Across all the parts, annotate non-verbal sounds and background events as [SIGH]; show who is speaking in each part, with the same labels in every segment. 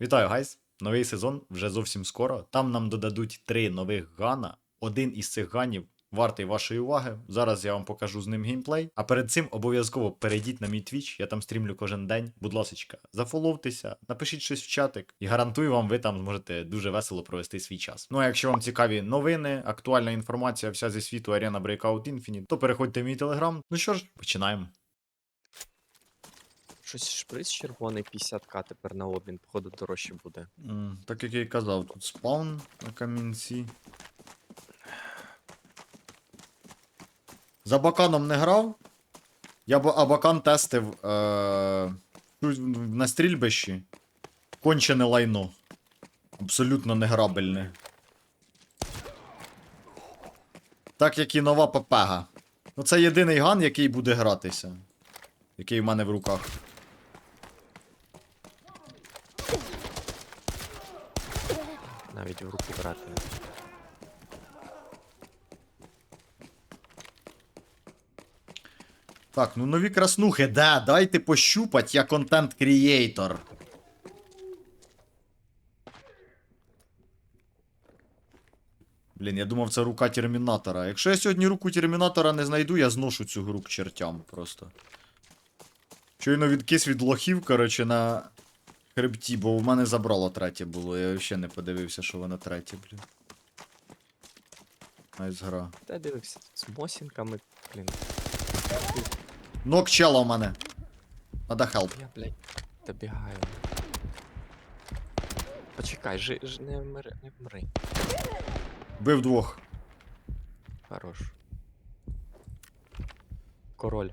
Speaker 1: Вітаю, гайс! Новий сезон вже зовсім скоро. Там нам додадуть три нових гана. Один із цих ганів вартий вашої уваги. Зараз я вам покажу з ним геймплей. А перед цим обов'язково перейдіть на мій твіч, я там стрімлю кожен день. Будь ласочка, зафоловтеся, напишіть щось в чатик, і гарантую вам, ви там зможете дуже весело провести свій час. Ну а якщо вам цікаві новини, актуальна інформація вся зі світу Arena Breakout Infinite, то переходьте в мій телеграм. Ну що ж, починаємо.
Speaker 2: Щось шприц червоний 50к тепер на обмін, походу, дорожче буде.
Speaker 1: М, Так як я і казав, тут спаун на камінці. За баканом не грав. Я б Абакан тестив е- на стрільбищі. Кончене лайно. Абсолютно неграбельне. Так як і нова папега. Ну це єдиний ган, який буде гратися. Який в мене в руках.
Speaker 2: Навіть в руки брати.
Speaker 1: Так, ну нові краснухи, да, дайте пощупать, я контент крієйтор. Блін, я думав, це рука термінатора. Якщо я сьогодні руку термінатора не знайду, я зношу цю гру к чертям просто. Щойно відкис від лохів, коротше, на хребті, бо в мене забрало третє було. Я взагалі не подивився, що воно третє, блін. Найс гра.
Speaker 2: Та я дивився з мосінками, блін.
Speaker 1: Нок чела в мене. Надо хелп.
Speaker 2: Я, блядь, добігаю. Почекай, жи, ж, не вмри, не вмри.
Speaker 1: Бив двох.
Speaker 2: Хорош. Король.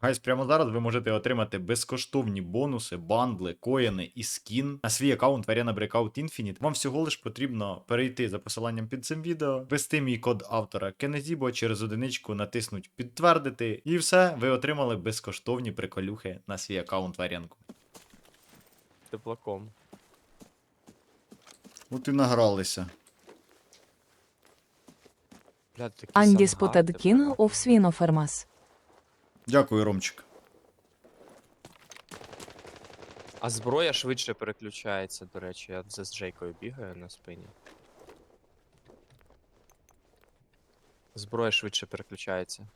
Speaker 1: Гайс, прямо зараз ви можете отримати безкоштовні бонуси, бандли, коїни і скін на свій аккаунт Arena Breakout Infinite. Вам всього лиш потрібно перейти за посиланням під цим відео, ввести мій код автора Кенезібо через одиничку натиснуть підтвердити, і все, ви отримали безкоштовні приколюхи на свій аккаунт в Аренку.
Speaker 2: Теплаком.
Speaker 1: От і награлися.
Speaker 2: Блядь, такий
Speaker 3: Анді
Speaker 2: сангар
Speaker 3: Спутадкін
Speaker 2: тепер.
Speaker 3: of Свінофермас.
Speaker 1: Дякую, Ромчик.
Speaker 2: А зброя швидше переключається, до речі, я за Джейкою бігаю на спині. Зброя швидше переключається.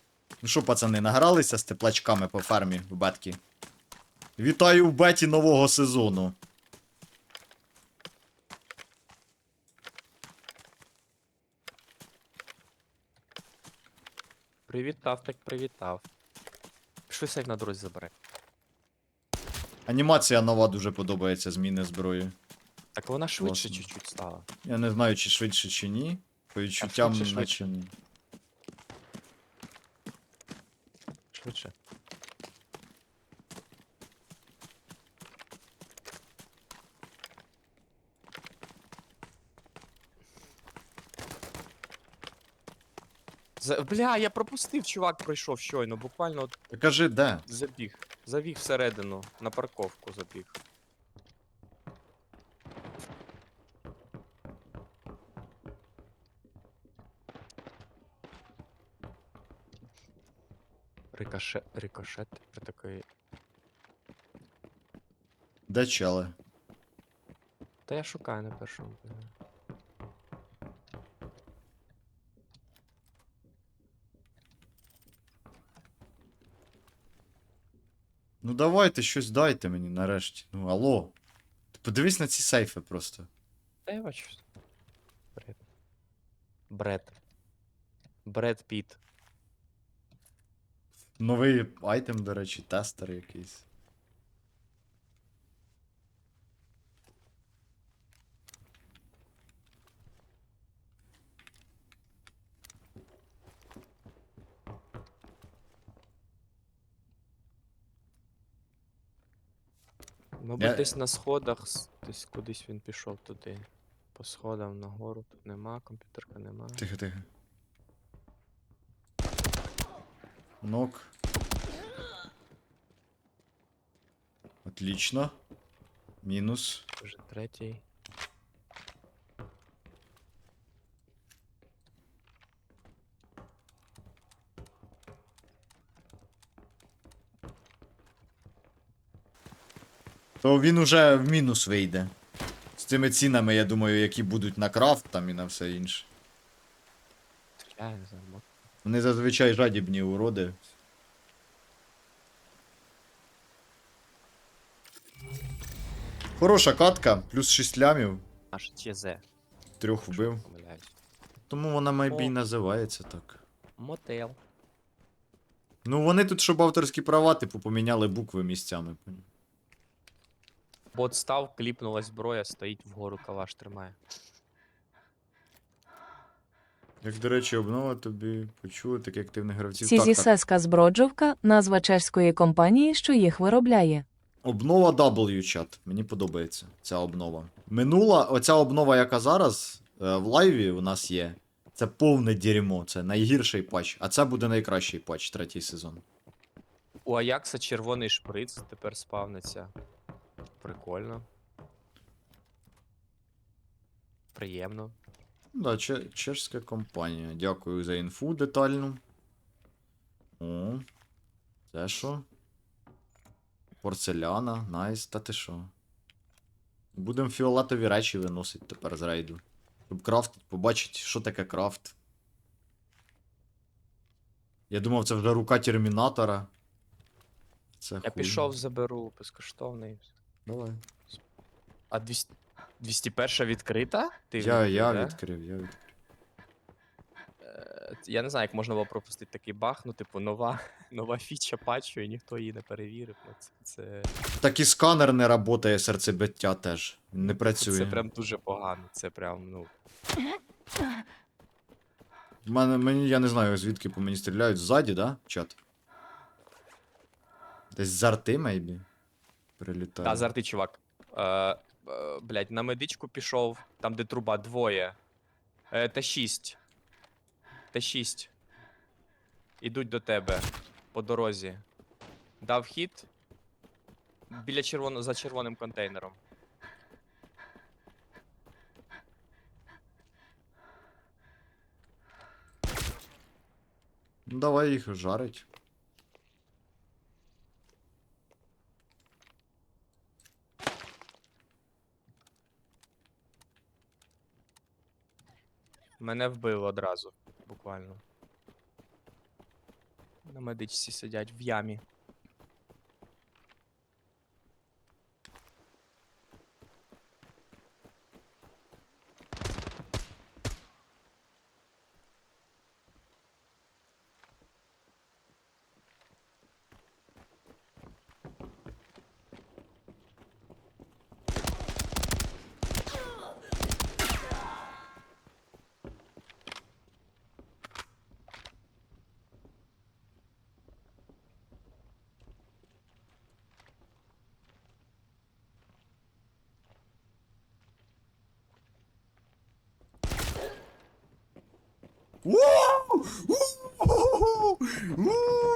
Speaker 1: Ну що, пацани, награлися з теплачками по фермі в беткі? Вітаю в беті нового сезону.
Speaker 2: Привітав, так привітав. Пішли сейф на дорозі забере.
Speaker 1: Анімація нова дуже подобається зміни зброї.
Speaker 2: Так вона швидше чуть-чуть стала.
Speaker 1: Я не знаю, чи швидше, чи ні. По відчуттям,
Speaker 2: швидше,
Speaker 1: наче ні.
Speaker 2: Швидше. За... Бля, я пропустив, чувак пройшов щойно, буквально от
Speaker 1: кажи, де?
Speaker 2: забіг. Забіг всередину, на парковку забіг. Рикошет, рикошет при такої.
Speaker 1: Де чели?
Speaker 2: Та я шукаю на першому. поверсі.
Speaker 1: Ну давайте щось дайте мені нарешті. Ну алло. Ти подивись на ці сейфи просто.
Speaker 2: Та я бачу. Бред. Бред. Бред Піт.
Speaker 1: Новий айтем, до речі, тестер якийсь.
Speaker 2: Мабуть,
Speaker 1: Я-
Speaker 2: десь на сходах, с- десь кудись він пішов туди. По сходам нагору тут нема, комп'ютерка нема.
Speaker 1: Тихо, тихо. Нок. Отлично. Мінус.
Speaker 2: Вже третій.
Speaker 1: То він уже в мінус вийде. З цими цінами, я думаю, які будуть на крафт там і на все інше.
Speaker 2: Я не знаю,
Speaker 1: Вони зазвичай жадібні уроди. Хороша катка, плюс 6 лямів,
Speaker 2: Аж ЧЗ.
Speaker 1: трьох вбив.
Speaker 2: Помиляюсь.
Speaker 1: Тому вона майбі
Speaker 2: О.
Speaker 1: називається так.
Speaker 2: Мотел.
Speaker 1: Ну вони тут, щоб авторські права, типу, поміняли букви місцями.
Speaker 2: Бот став, кліпнулась зброя, стоїть вгору калаш тримає.
Speaker 1: Як, до речі, обнова тобі почули таких активних гравців.
Speaker 3: Сізісеска Зброджовка – назва чеської компанії, що їх виробляє.
Speaker 1: Обнова W чат. Мені подобається ця обнова. Минула, оця обнова, яка зараз е, в лайві у нас є. Це повне дерьмо, це найгірший патч. А це буде найкращий патч, третій сезон.
Speaker 2: У Аякса червоний шприц тепер спавниться. Прикольно. Приємно.
Speaker 1: Да, че- чешська компанія. Дякую за інфу детальну. О. Це що? Порцеляна, найс, та ти що? Будемо фіолетові речі виносити тепер з рейду. Щоб крафтить, побачить, що таке крафт. Я думав, це вже рука термінатора. Це
Speaker 2: Я
Speaker 1: хуй.
Speaker 2: пішов, заберу безкоштовний.
Speaker 1: Давай.
Speaker 2: А 200... 201 відкрита? Ти
Speaker 1: Я,
Speaker 2: відкрив,
Speaker 1: я
Speaker 2: да?
Speaker 1: відкрив, я відкрив.
Speaker 2: Е, Я не знаю, як можна було пропустити такий баг, ну, типу, нова, [LAUGHS] нова фіча патчу, і ніхто її не перевірив. Ну, це, це,
Speaker 1: Так і сканер не працює, серцебиття теж. Не працює.
Speaker 2: це прям дуже погано. Це прям, ну.
Speaker 1: В Мене, мені, я не знаю, звідки по мені стріляють. Ззаді, да? Чат? Десь з арти, мейбі? Прилітає.
Speaker 2: Та, зарти, чувак. Е, е, блядь, на медичку пішов, там, де труба, двоє. Е, Т6. Т6. Ідуть до тебе по дорозі. Дав хід. Біля червоно, за червоним контейнером.
Speaker 1: Ну, давай їх жарить.
Speaker 2: Мене вбило одразу, буквально. На медичці сидять в ямі.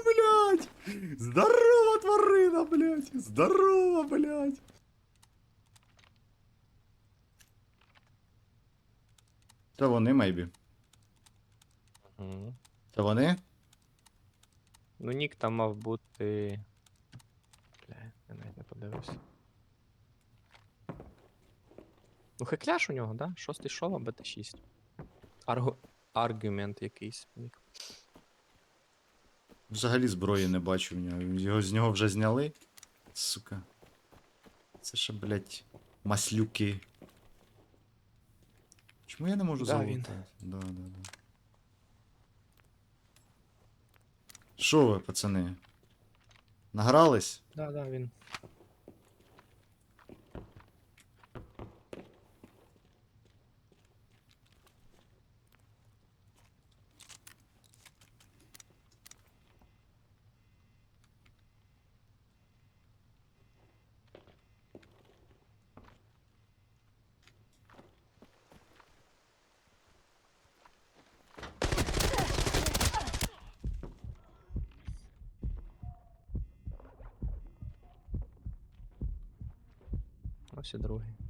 Speaker 1: Блядь! Здорово, тварина, блядь! Здорово, блядь! Це вони, мейбі.
Speaker 2: Угу.
Speaker 1: Це вони?
Speaker 2: Ну, нік там мав бути. Бля, я навіть не подивився. Ну, хекляш у нього, да? Шостий шолом, БТ6. Аргу... Аргумент якийсь.
Speaker 1: Взагалі зброї не бачу в нього. Його з нього вже зняли. Сука. Це ще, блядь, маслюки. Чому я не можу
Speaker 2: Да,
Speaker 1: залутати?
Speaker 2: він.
Speaker 1: Да, да, да. Що ви, пацани? Награлись?
Speaker 2: Да, да, він. Ось другий.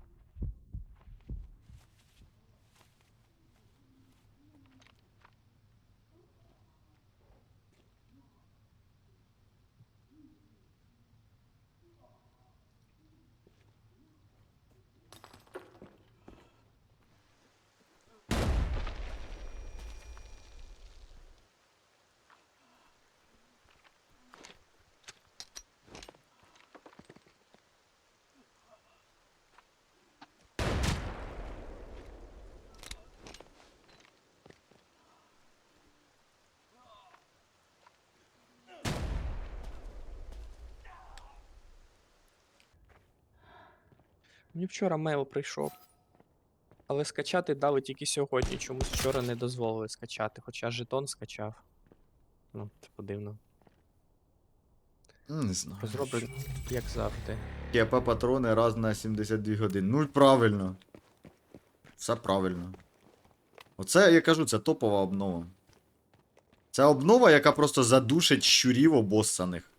Speaker 2: Мені вчора мейл прийшов. Але скачати дали тільки сьогодні. Чомусь вчора не дозволили скачати, хоча жетон скачав. Ну, типу дивно.
Speaker 1: Не знаю.
Speaker 2: Розроблено, як завжди.
Speaker 1: КП патрони раз на 72 години. Ну, правильно. Все правильно. Оце, я кажу, це топова обнова. Це обнова, яка просто задушить щурів обоссаних.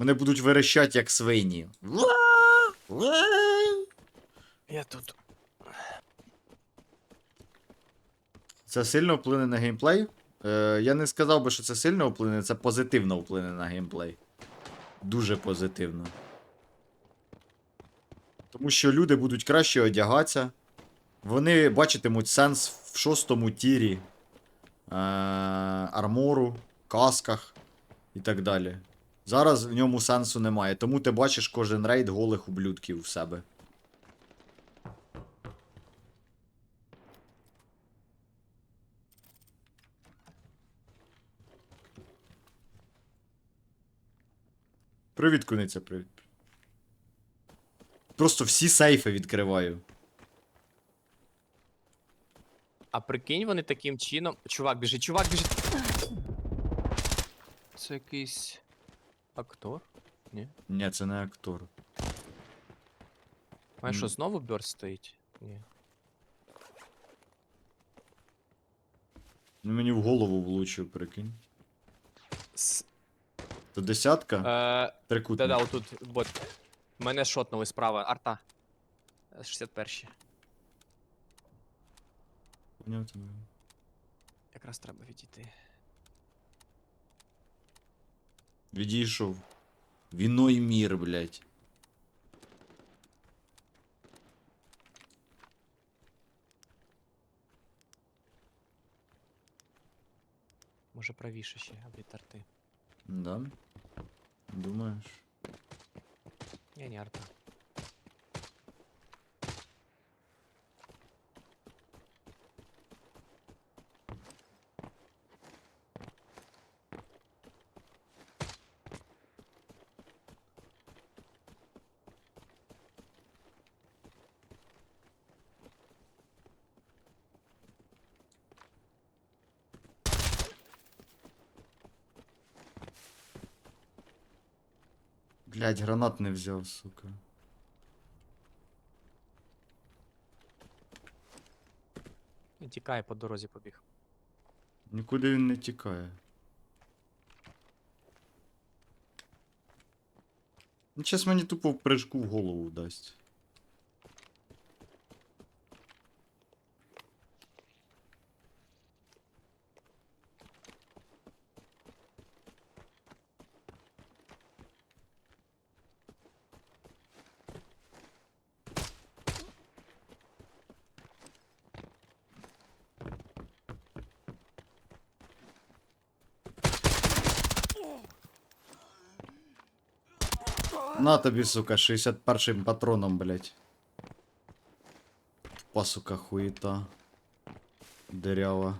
Speaker 1: Вони будуть верещать, як свині.
Speaker 2: Я тут.
Speaker 1: Це сильно вплине на геймплей. Е, я не сказав би, що це сильно вплине, це позитивно вплине на геймплей. Дуже позитивно. Тому що люди будуть краще одягатися. Вони бачитимуть сенс в шостому тірі, е, армору, касках і так далі. Зараз в ньому сенсу немає, тому ти бачиш кожен рейд голих ублюдків в себе. Привіт, куниця, привіт. Просто всі сейфи відкриваю.
Speaker 2: А прикинь, вони таким чином. Чувак біжить, чувак біжить. Це якийсь. Актор? Ні.
Speaker 1: Ні, це не актор.
Speaker 2: Має що, знову Бёрд стоїть? Ні.
Speaker 1: Він мені в голову влучив, прикинь.
Speaker 2: С...
Speaker 1: То десятка?
Speaker 2: Е,
Speaker 1: Трикутник.
Speaker 2: Да-да, отут бот. Мене шотнули справа. Арта. Е, 61.
Speaker 1: Поняв тебе.
Speaker 2: Якраз треба відійти.
Speaker 1: Відійшов. Віно і мір, блядь.
Speaker 2: Може правіше ще від арти.
Speaker 1: Да? Думаєш?
Speaker 2: Ні, не арта.
Speaker 1: Блядь, гранат не взяв, сука.
Speaker 2: Він тікає по дорозі побіг.
Speaker 1: Нікуди він не тікає. Ну, час мені тупо в прыжку в голову дасть. На тобі, сука, 61 патроном, блядь. Тупа, сука, хуета. Дырява.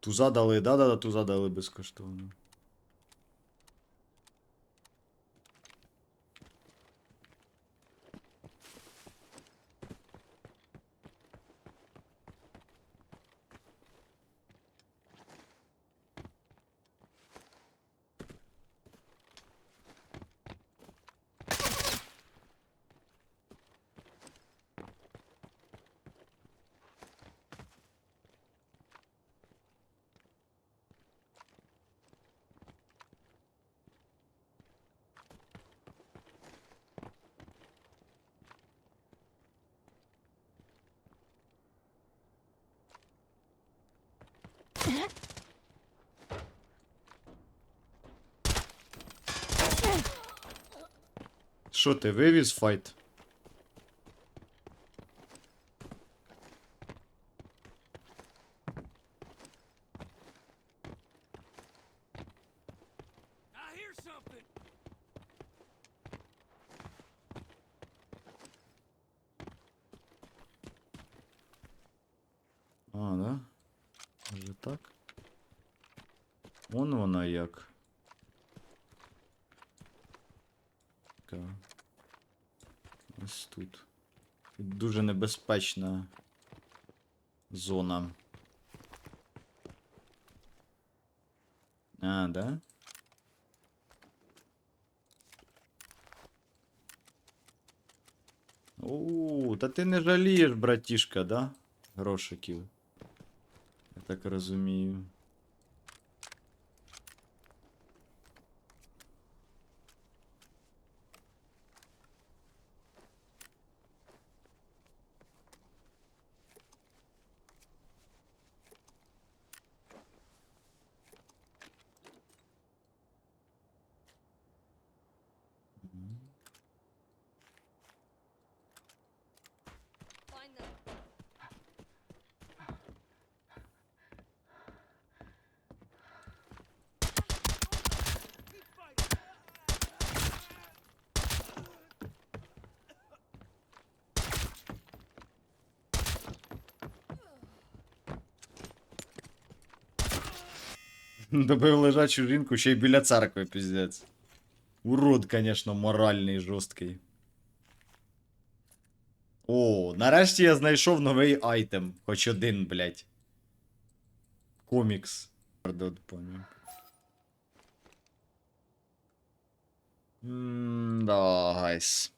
Speaker 1: Туза дали, да-да-да, туза дали безкоштовно. Що ти вивіз файт? дуже небезпечна зона. А, да? У, та ти не жалієш, братішка, да? Грошиків. Я так розумію. [LAUGHS] Добив лежачу жінку ще й біля церкви, піздець. Урод, звісно, моральний жорсткий. О, нарешті я знайшов новий айтем. Хоч один, блядь. Комікс. Пардон, понял. Ммм, да, гайс.